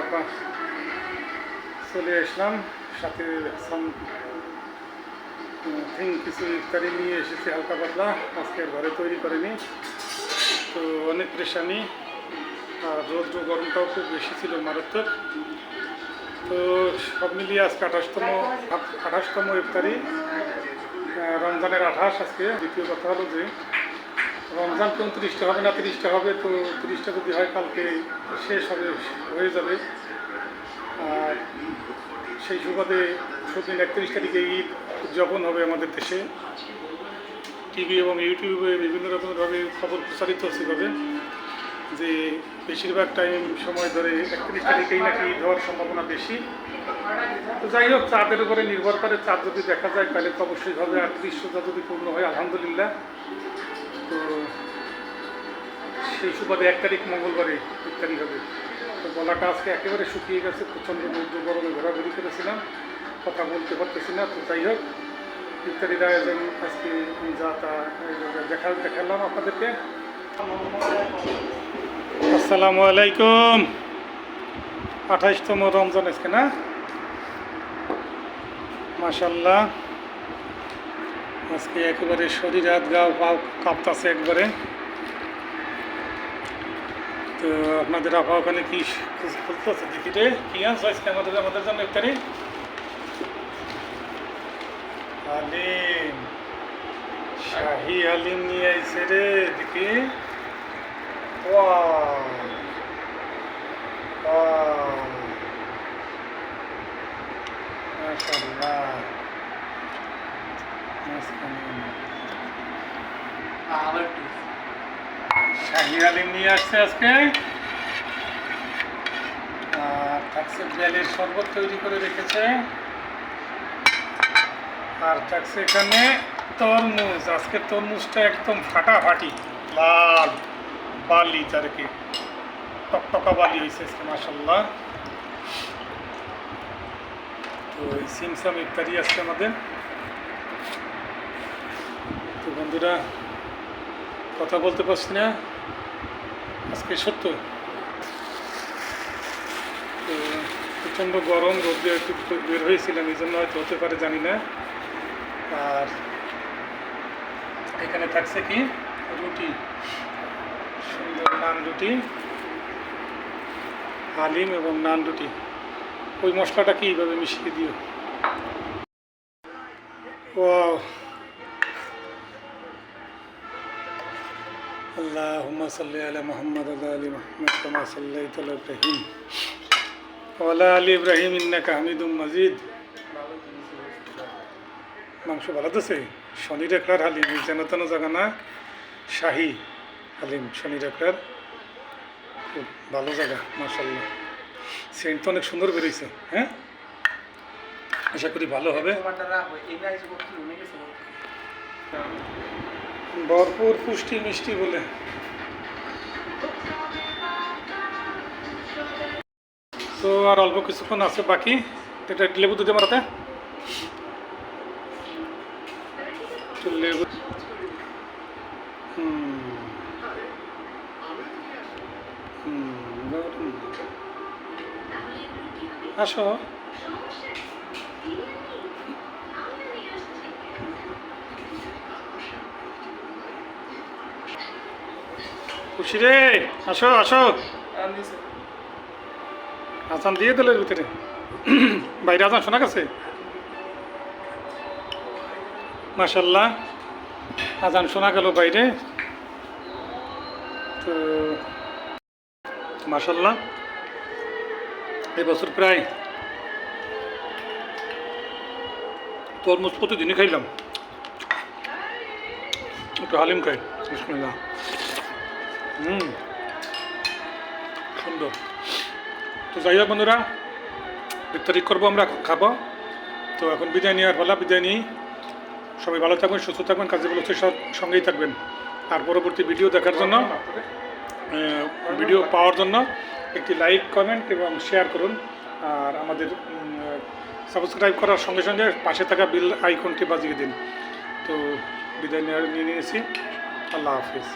আপা চলে আসলাম সাথে থিং কিছু ইফতারি নিয়ে এসেছি হালকা পাতলা আজকে ঘরে তৈরি করিনি। তো অনেক পরেশানি আর রৌদ্র গরমটাও খুব বেশি ছিল মারাত্মক। তো সব মিলিয়ে আজকে আঠাশতম আঠাশতম ইফতারি রমজানের আঠাশ আজকে, দ্বিতীয় কথা হলো যে রমজান কোন তিরিশটা হবে না তিরিশটা হবে, তো তিরিশটা যদি হয় কালকে শেষ হবে, হয়ে যাবে। আর সেই সুবাদে সেদিন একত্রিশ তারিখে ঈদ উদযাপন হবে আমাদের দেশে। টিভি এবং ইউটিউবে বিভিন্ন রকমভাবে খবর প্রচারিত সেভাবে, যে বেশিরভাগ টাইম সময় ধরে একত্রিশ তারিখেই নাকি হওয়ার সম্ভাবনা বেশি। তো যাই হোক, চাঁদের উপরে নির্ভর করে, চাঁদ যদি দেখা যায়, তাহলে তো অবশ্যই হবে আর রোজা যদি পূর্ণ হয়, আলহামদুলিল্লাহ। তো সেই সুবাদে এক তারিখ মঙ্গলবারে ইত্যাদি হবে। তো গলাটা আজকে একেবারে শুকিয়ে গেছে, প্রচণ্ড রৌদ্র গরমে ঘোরাঘুরি করেছিলাম। কথা বলতে পারতেছি না, তো যাই হোক ইত্যাদির আজকে যা তা দেখা, দেখালাম আপনাদেরকে। আসসালামু আলাইকুম। আঠাইশতম রমজান আজকে, না? মাশাল্লাহ আজকে একেবারে শরীর হাত, গা পাও কাঁপতাছে একবারে। তো আপনাদের আপা ওখানে কি দেখি রে, কি আনছো আজকে আমাদের আমাদের জন্য ইফতারি? হালিম শাহি হালিম নিয়ে আইছে রে মাশাআল্লাহ। শাহি আলিম নিয়ে আসছে আজকে। আর থাকছে বেলের শরবত তৈরি করে রেখেছে। আর থাকছে এখানে তরমুজ, আজকে তরমুজটা একদম ফাটাফাটি। লাল বালি তারকে, টকটকা বালি হয়েছে আজকে মাসাল্লাহ তো এই সিমসাম ইত্যাদি আজকে আমাদের। তো বন্ধুরা, কথা বলতে পারছি না। আজকে সত্য। তো প্রচণ্ড গরম, রোদে একটু বের হয়েছিলাম, এই জন্য হয়তো হতে পারে, জানি না। আর এখানে থাকছে কি রুটি সুন্দর নান রুটি হালিম এবং নান রুটি ওই মশলাটা কি এইভাবে মিশিয়ে দিও ও اللهم صل على محمد وعلى ال محمد كما صليت على ابراهيم وعلى ال ابراهيم انك حميد مجيد মাংস ভালো আছে শনি রেখলার হালিম, এই যেন তেন জায়গা না। শাহি হালিম, শনি রেখলার খুব ভালো জায়গা মাসাল্লাহ সেন্ট তো অনেক সুন্দর বেরিয়েছে হ্যাঁ? আশা করি ভালো হবে। ভরপুর পুষ্টি মিষ্টি বলে। তো আর অল্প কিছুক্ষণ আছে বাকি। এটা লেবু দিতে মারাতে। লেবু। আসো। খুশি রে? আসো আসো। আসান দিয়ে দিলে ভিতরে। বাইরে আসান শোনা গেছে? মাসাল্লাহ আজান শোনা গেল বাইরে। তো মাসাল্লাহ এবছর প্রায় তরমুজ প্রতিদিনই খাইলাম। একটু হালিম খাই, বিসমিল্লাহ। হুম, সুন্দর। তো যাই হোক বন্ধুরা ইফতারি করব, আমরা খাব। তো এখন বিদায় নেওয়ার পালা, বিদায় সবাই ভালো থাকবেন, সুস্থ থাকবেন, কাজে বলছে সঙ্গেই থাকবেন। আর পরবর্তী ভিডিও দেখার জন্য ভিডিও পাওয়ার জন্য একটি লাইক কমেন্ট এবং শেয়ার করুন। আর আমাদের সাবস্ক্রাইব করার সঙ্গে সঙ্গে পাশে থাকা বিল আইকনটি বাজিয়ে দিন। তো বিদায় নিয়ে নিয়েছি। আল্লাহ হাফিজ।